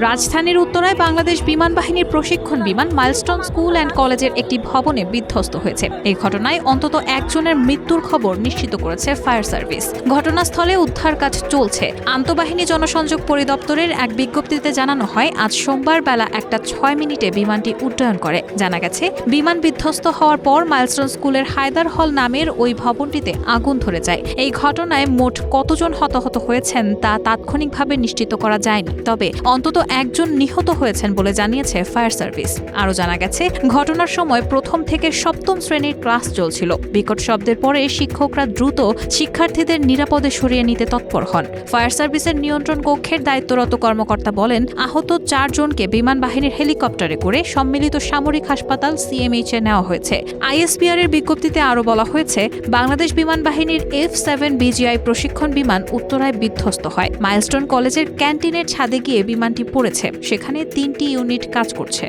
রাজধানীর উত্তরায় বাংলাদেশ বিমান বাহিনীর প্রশিক্ষণ বিমান মাইলস্টোন স্কুল অ্যান্ড কলেজের একটি ভবনে বিধ্বস্ত হয়েছে। এই ঘটনায় অন্তত একজনের মৃত্যুর খবর নিশ্চিত করেছে ফায়ার সার্ভিস। ঘটনাস্থলে উদ্ধার কাজ চলছে। আন্তঃবাহিনী জনসংযোগ পরিদপ্তরের এক বিজ্ঞপ্তিতে জানানো হয়, আজ সোমবার বেলা একটা ছয় মিনিটে বিমানটি উড্ডয়ন করে। জানা গেছে, বিমান বিধ্বস্ত হওয়ার পর মাইলস্টোন স্কুলের হায়দার হল নামের ওই ভবনটিতে আগুন ধরে যায়। এই ঘটনায় মোট কতজন হতাহত হয়েছেন তা তাৎক্ষণিকভাবে নিশ্চিত করা যায়নি। তবে অন্তত একজন নিহত হয়েছেন বলে জানিয়েছে ফায়ার সার্ভিস। আরও জানা গেছে, ঘটনার সময় প্রথম থেকে সপ্তম শ্রেণির ক্লাস চলছিল। বিকট শব্দের পরে শিক্ষকরা দ্রুত শিক্ষার্থীদের নিরাপদে সরিয়ে নিতে তৎপর হন। ফায়ার সার্ভিসের নিয়ন্ত্রণ কক্ষের দায়িত্বরত কর্মকর্তা বলেন, আহত চারজনকে বিমান বাহিনীর হেলিকপ্টারে করে সম্মিলিত সামরিক হাসপাতাল সিএমএইচ এ নেওয়া হয়েছে। আইএসপিআর এর বিজ্ঞপ্তিতে আরও বলা হয়েছে, বাংলাদেশ বিমান বাহিনীর এফ সেভেন বিজিআই প্রশিক্ষণ বিমান উত্তরায় বিধ্বস্ত হয়। মাইলস্টোন কলেজের ক্যান্টিনের ছাদে গিয়ে বিমানটি পড়েছে। সেখানে তিনটি ইউনিট কাজ করছে।